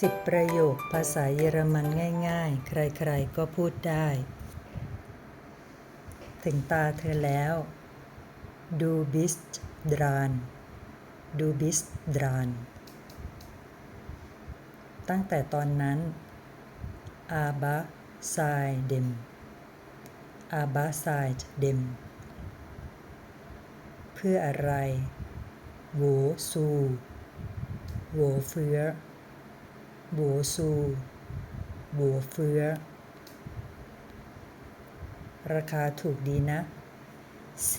สิบประโยคภาษาเยอรมันง่าย ๆ ใครๆก็พูดได้ ถึงตาเธอแล้ว ดูบิสดรานดูบิสดรานตั้งแต่ตอนนั้นอาบาไซเดมอาบาไซเดมเพื่ออะไรโวซูโวเฟือ โวซูโวเฟือ ราคาถูกดีนะเซ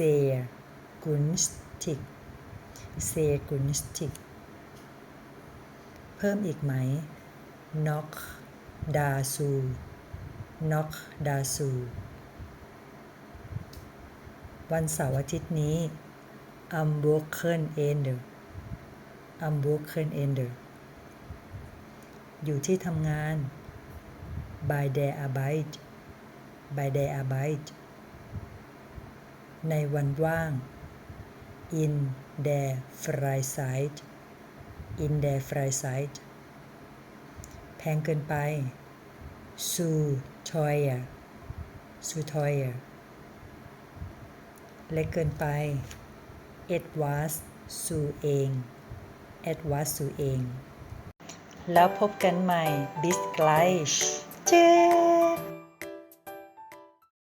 กุนสติกเซกุนสติก เพิ่มอีกไหมน็อกดาซูน็อกดาซู วันเสาร์อาทิตย์นี้อัมบวกเคินเอนเดอร์อัมบวกเคินเอนเดอร์ อยู่ที่ทำงาน by der Arbeit by der Arbeit ในวันว่าง in der Freizeit in der Freizeit แพงเกินไป zu teuer zu teuer เล็กเกินไป etwas zu eng etwas zu eng แล้วพบกันใหม่ bis gleich เจ๊